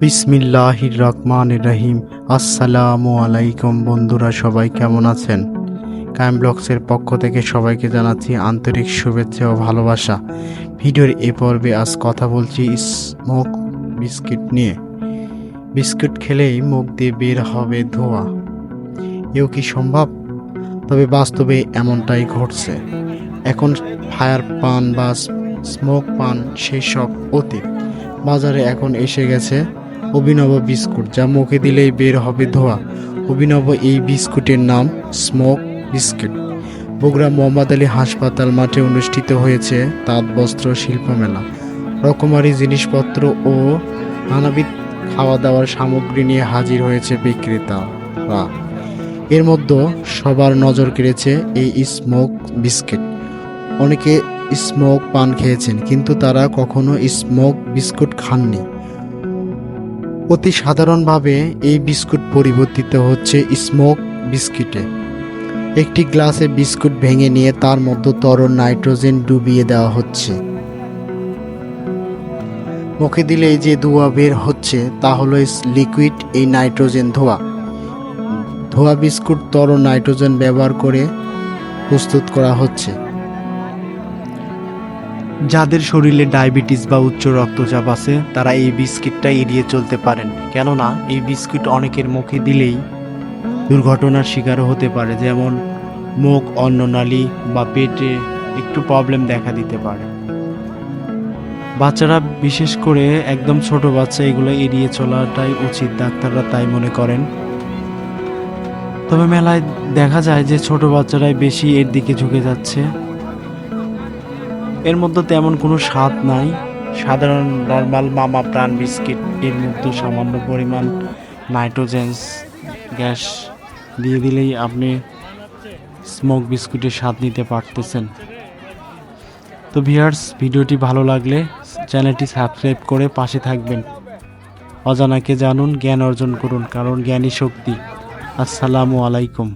বিসমিল্লাহির রহমান রহিম। আসসালামু আলাইকুম বন্ধুরা, সবাই কেমন আছেন? কায়েম ব্লগসের পক্ষ থেকে সবাইকে জানাচ্ছি আন্তরিক শুভেচ্ছা ও ভালোবাসা। ভিডিওর এ পর্বে আজ কথা বলছি স্মোক বিস্কিট নিয়ে। বিস্কুট খেলেই মুখ দিয়ে বের হবে ধোঁয়া। এও কি সম্ভব? তবে বাস্তবে এমনটাই ঘটছে। এখন ফায়ার পান বা স্মোক পান সেই সব অতীত। বাজারে এখন এসে গেছে অভিনব বিস্কুট, যা মুখে দিলেই বের হবে ধোয়া। অভিনব এই বিস্কুটের নাম স্মোক বিস্কুট। বগুড়া মোহাম্মদ আলী হাসপাতাল মাঠে অনুষ্ঠিত হয়েছে তাঁত বস্ত্র শিল্প মেলা রকমারি জিনিসপত্র ও নানাবিধ খাওয়া দাওয়ার সামগ্রী নিয়ে হাজির হয়েছে বিক্রেতারা। এর মধ্যে সবার নজর কেড়েছে এই স্মোক বিস্কিট। অনেকে স্মোক পান খেয়েছেন, কিন্তু তারা কখনো স্মোক বিস্কুট খাননি। অতি সাধারণভাবে এই বিস্কুট পরিবর্তিত হচ্ছে স্মোক বিস্কিটে। একটি গ্লাসে বিস্কুট ভেঙে নিয়ে তার মধ্যে তরল নাইট্রোজেন ডুবিয়ে দেওয়া হচ্ছে। মুখে দিলে এই যে ধোঁয়া বের হচ্ছে, তা হলো লিকুইড, এই নাইট্রোজেন ধোঁয়া। ধোঁয়া বিস্কুট তরল নাইট্রোজেন ব্যবহার করে প্রস্তুত করা হচ্ছে। যাদের শরীরে ডায়াবেটিস বা উচ্চ রক্তচাপ আছে, তারা এই বিস্কিটটা এড়িয়ে চলতে পারেন। কেননা, এই বিস্কিট অনেকের মুখে দিলেই দুর্ঘটনার শিকারও হতে পারে, যেমন মুখ অন্ননালী বা পেটে একটু প্রবলেম দেখা দিতে পারে। বাচ্চারা, বিশেষ করে একদম ছোট বাচ্চা, এগুলো এড়িয়ে চলাটাই উচিত, ডাক্তাররা তাই মনে করেন। তবে মেলায় দেখা যায় যে ছোট বাচ্চারাই বেশি এর দিকে ঝুঁকে যাচ্ছে। এর মধ্যে তেমন কোনো স্বাদ নাই। সাধারণ নর্মাল মামা প্রাণ বিস্কিট এর মধ্যে সামান্য পরিমাণ নাইট্রোজেন্স, গ্যাস দিয়ে দিলেই আপনি স্মোক বিস্কুটের স্বাদ নিতে পারতেছেন। তো ভিউয়ার্স, ভিডিওটি ভালো লাগলে চ্যানেলটি সাবস্ক্রাইব করে পাশে থাকবেন। অজানাকে জানুন, জ্ঞান অর্জন করুন, কারণ জ্ঞানী শক্তি। আসসালামু আলাইকুম।